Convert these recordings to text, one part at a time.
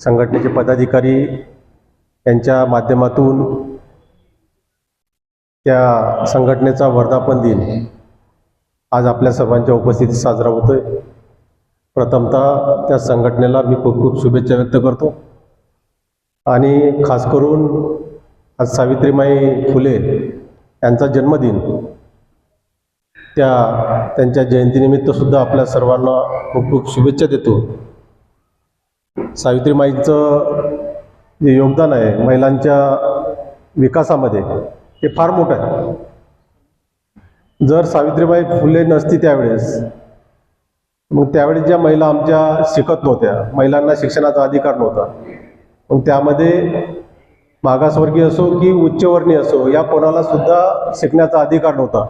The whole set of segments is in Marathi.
संघटनेचे पदाधिकारी यांच्या माध्यमातून त्या संघटनेचा वर्धापन दिन आज आपल्या सर्वांच्या उपस्थितीत साजरा होतोय. प्रथमतः त्या संघटनेला मी खूप खूप शुभेच्छा व्यक्त करतो. आणि खास करून आज सावित्रीमाई फुले यांचा जन्मदिन. त्या त्यांच्या जयंतीनिमित्त सुद्धा आपल्या सर्वांना खूप खूप शुभेच्छा देतो. सावित्रीमाईंचं जे योगदान आहे महिलांच्या विकासामध्ये ते फार मोठं आहे. जर सावित्रीबाई फुले नसती त्यावेळेस मग त्यावेळेस ज्या महिला आमच्या शिकत नव्हत्या महिलांना शिक्षणाचा अधिकार नव्हता मग त्यामध्ये मागासवर्गीय असो की उच्चवर्णीय असो या कोणाला सुद्धा शिकण्याचा अधिकार नव्हता.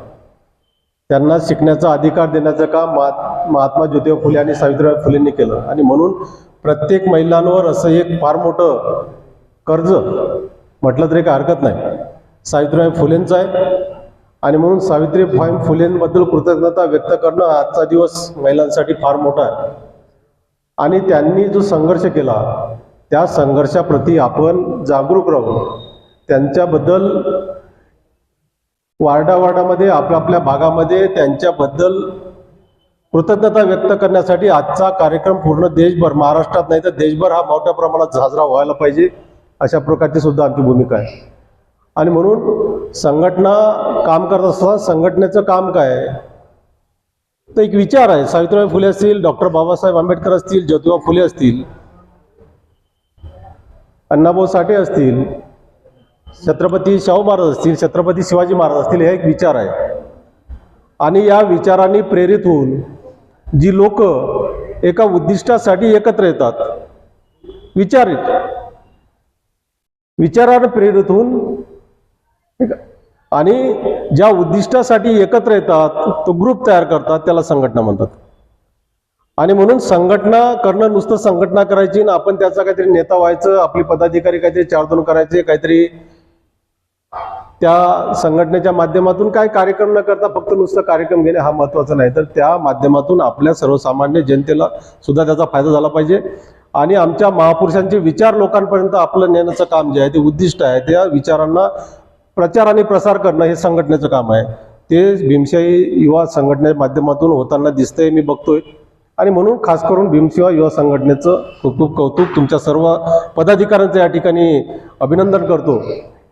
त्यांना शिकण्याचा अधिकार देण्याचं काम महात्मा ज्योतिबा फुले आणि सावित्रीबाई फुलेंनी केलं. आणि म्हणून प्रत्येक महिलांवर असं एक फार मोठं कर्ज म्हटलं तरी काही हरकत नाही. सावित्रीबाई फुलेंचं आहे. आणि म्हणून सावित्रीबाई फुलेंबद्दल कृतज्ञता व्यक्त करणं आजचा दिवस महिलांसाठी फार मोठा आहे. आणि त्यांनी जो संघर्ष केला त्या संघर्षाप्रती आपण जागरूक राहू. त्यांच्याबद्दल वार्डावार्डामध्ये आपल्या आपल्या भागामध्ये त्यांच्याबद्दल कृतज्ञता व्यक्त करण्यासाठी आजचा कार्यक्रम पूर्ण देशभर महाराष्ट्रात नाही तर देशभर हा मोठ्या प्रमाणात साजरा व्हायला पाहिजे. अशा प्रकारची सुद्धा आमची भूमिका आहे. आणि म्हणून संघटना काम करत असताना संघटनेचं काम काय आहे? तर एक विचार आहे. सावित्रीबाई फुले असतील डॉक्टर बाबासाहेब आंबेडकर असतील ज्योतिबा फुले असतील अण्णाभाऊ साठे असतील छत्रपती शाहू महाराज असतील छत्रपती शिवाजी महाराज असतील हे एक विचार आहे. आणि या विचारांनी प्रेरित होऊन जी लोक एका उद्दिष्टासाठी एकत्र येतात. विचारित. विचारानं प्रेरित होऊन ठीक आहे? आणि ज्या उद्दिष्टासाठी एकत्र येतात तो ग्रुप तयार करतात त्याला संघटना म्हणतात. आणि म्हणून संघटना करणं नुसतं संघटना करायची ना आपण त्याचा काहीतरी नेता व्हायचं आपले पदाधिकारी काहीतरी चारदोन करायचे काहीतरी त्या संघटनेच्या माध्यमातून काय कार्यक्रम न करता फक्त नुसतं कार्यक्रम घेणे हा महत्त्वाचा नाही. तर त्या माध्यमातून आपल्या सर्वसामान्य जनतेला सुद्धा त्याचा फायदा झाला पाहिजे. आणि आमच्या महापुरुषांचे विचार लोकांपर्यंत आपलं नेण्याचं काम जे आहे ते उद्दिष्ट आहे त्या विचारांना प्रचार आणि प्रसार करणं हे संघटनेचं काम आहे. ते भीमशाही युवा संघटनेच्या माध्यमातून होताना दिसतंय मी बघतोय. आणि म्हणून खास करून भीमशिवा युवा संघटनेचं खूप खूप कौतुक तुमच्या सर्व पदाधिकाऱ्यांचं या ठिकाणी अभिनंदन करतो.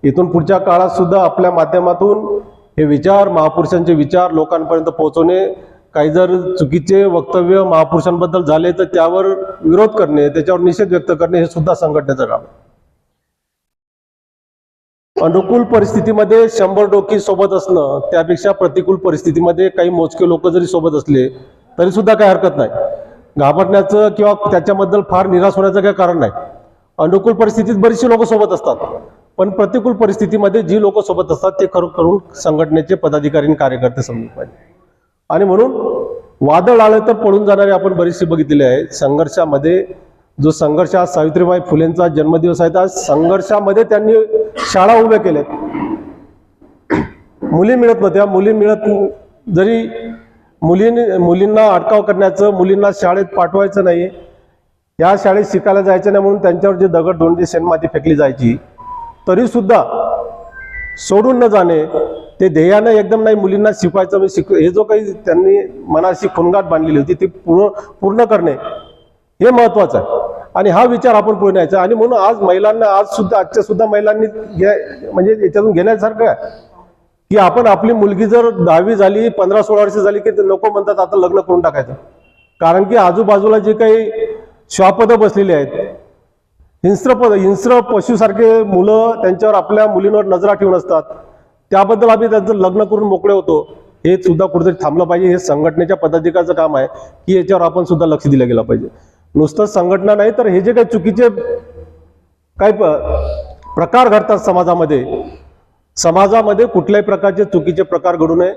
इथून पुढच्या काळात सुद्धा आपल्या माध्यमातून हे विचार महापुरुषांचे विचार लोकांपर्यंत पोहोचवणे काही जर चुकीचे वक्तव्य महापुरुषांबद्दल झाले तर त्यावर विरोध करणे त्याच्यावर निषेध व्यक्त करणे हे सुद्धा संघटनेचं काम अनुकूल परिस्थितीमध्ये शंभर डोकी सोबत असणं त्यापेक्षा प्रतिकूल परिस्थितीमध्ये काही मोजके लोक जरी सोबत असले तरी सुद्धा काही हरकत नाही. घाबरण्याचं किंवा त्याच्याबद्दल फार निराश होण्याचं काही कारण नाही. अनुकूल परिस्थितीत बरीचशी लोक सोबत असतात. पण प्रतिकूल परिस्थितीमध्ये जी लोक सोबत असतात ते खरं करून संघटनेचे पदाधिकारी आणि कार्यकर्ते समजून पाहिजे. आणि म्हणून वादळ आलं तर पळून जाणारे आपण बरीचशी बघितलेले आहे. संघर्षामध्ये जो संघर्ष आज सावित्रीबाई फुलेंचा जन्मदिवस आहे त्या संघर्षामध्ये त्यांनी शाळा उभ्या केल्यात. मुली मिळत नव्हत्या. मुली मिळत जरी मुलींनी मुलींना अटकाव करण्याचं मुलींना शाळेत पाठवायचं नाही या शाळेत शिकायला जायचं नाही म्हणून त्यांच्यावर जे दगड दोन जे शेणमाती फेकली जायची तरीसुद्धा सोडून न जाणे ते ध्येयानं एकदम नाही मुलींना शिकवायचं. म्हणजे शिक हे जो काही त्यांनी मनाशी खुणगाट बांधलेली होती ती पूर्ण पूर्ण करणे हे महत्वाचं आहे. आणि हा विचार आपण पुढे न्यायचा आणि म्हणून आज महिलांना आज सुद्धा आजच्या सुद्धा महिलांनी घ्या- म्हणजे याच्यातून घेण्यासारखं आहे की आपण आपली मुलगी जर दहावी झाली पंधरा सोळा वर्ष झाली की ते नको म्हणतात आता लग्न करून टाकायचं. कारण की आजूबाजूला जे काही श्वापदं बसलेली आहेत हिंस्र पद हिंस्र पशुसारखे मुलं त्यांच्यावर आपल्या मुलींवर नजरा ठेवून असतात. त्याबद्दल आम्ही त्यांचं लग्न करून मोकळे होतो. हे सुद्धा कुठेतरी थांबलं पाहिजे. हे संघटनेच्या पदाधिकाचं काम आहे की याच्यावर आपण सुद्धा लक्ष दिलं गेलं पाहिजे. नुसतं संघटना नाही तर हे जे काही चुकीचे काही प- प्रकार घडतात समाजामध्ये समाजामध्ये कुठल्याही प्रकारचे चुकीचे प्रकार घडू नये.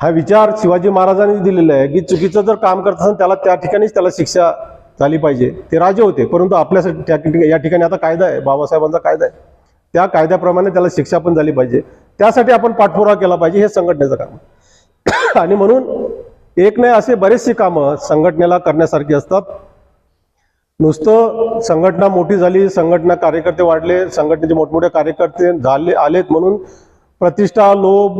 हा विचार शिवाजी महाराजांनी दिलेला आहे की चुकीचं जर काम करत असेल त्याला त्या ठिकाणीच त्याला शिक्षा झाली पाहिजे. ते राजे होते परंतु आपल्यासाठी त्या या ठिकाणी आता कायदा आहे बाबासाहेबांचा कायदा आहे. त्या कायद्याप्रमाणे त्याला शिक्षा पण झाली पाहिजे. त्यासाठी आपण पाठपुरावा केला पाहिजे हे संघटनेचं काम आणि म्हणून एक नाही असे बरेचसे कामं संघटनेला करण्यासारखी असतात. नुसतं संघटना मोठी झाली संघटना कार्यकर्ते वाढले संघटनेचे मोठमोठे कार्यकर्ते झाले आलेत म्हणून प्रतिष्ठा लोभ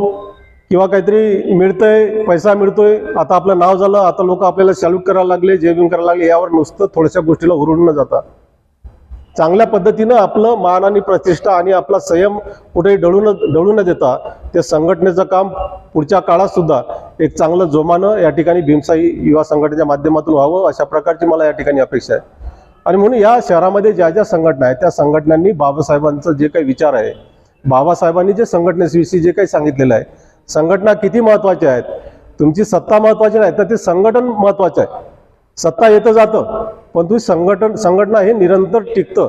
किंवा काहीतरी मिळतंय पैसा मिळतोय आता आपलं नाव झालं आता लोक आपल्याला सॅल्यूट करायला लागले जेबिंग करायला लागले यावर नुसतं थोड्याशा गोष्टीला हुरून न जाता. चांगल्या पद्धतीनं आपलं मान आणि प्रतिष्ठा आणि आपला संयम कुठेही डळू न डळू न देता ते संघटनेचं काम पुढच्या काळात सुद्धा एक चांगलं जोमानं या ठिकाणी भीमसाई युवा संघटनेच्या माध्यमातून व्हावं अशा प्रकारची मला या ठिकाणी अपेक्षा आहे. आणि म्हणून या शहरामध्ये ज्या ज्या संघटना आहेत त्या संघटनांनी बाबासाहेबांचं जे काही विचार आहे बाबासाहेबांनी जे संघटनेविषयी जे काही सांगितलेलं आहे संघटना किती महत्त्वाच्या आहेत? तुमची सत्ता महत्त्वाची नाही तर ते संघटन महत्त्वाचं आहे. सत्ता येतं जातं पण तुम्ही संघटन संघटना हे निरंतर टिकतं.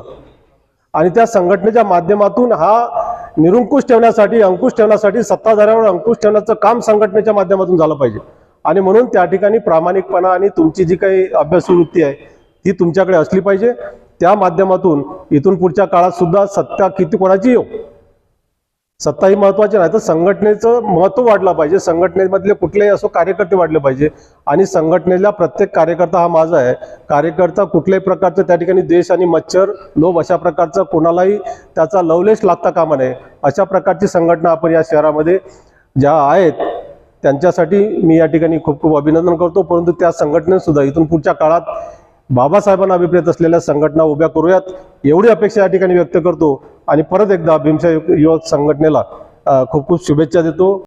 आणि त्या संघटनेच्या माध्यमातून हा निरंकुश ठेवण्यासाठी अंकुश ठेवण्यासाठी सत्ताधाऱ्यावर अंकुश ठेवण्याचं काम संघटनेच्या माध्यमातून झालं पाहिजे. आणि म्हणून त्या ठिकाणी प्रामाणिकपणा आणि तुमची जी काही अभ्यासवृत्ती आहे ती तुमच्याकडे असली पाहिजे. त्या माध्यमातून इथून पुढच्या काळात सुद्धा सत्ता किती कोणाची येऊ? सत्ता ही महत्वाची नाही तर संघटनेचं महत्त्व वाढलं पाहिजे. संघटनेमधले कुठलेही असो कार्यकर्ते वाढले पाहिजे. आणि संघटनेला प्रत्येक कार्यकर्ता हा माझा आहे. कार्यकर्ता कुठल्याही प्रकारचं त्या ठिकाणी देश आणि मच्छर लोभ अशा प्रकारचा कोणालाही त्याचा लवलेश लागता कामा नये. अशा प्रकारची संघटना आपण या शहरामध्ये ज्या आहेत त्यांच्यासाठी मी या ठिकाणी खूप खूप अभिनंदन करतो. परंतु त्या संघटनेसुद्धा इथून पुढच्या काळात बाबासाहेबांना अभिप्रेत असलेल्या संघटना उभ्या करूयात. एवढी अपेक्षा या ठिकाणी व्यक्त करतो. आणि परत एकदा भीमशाही युवक संघटनेला खूप खूप शुभेच्छा देतो.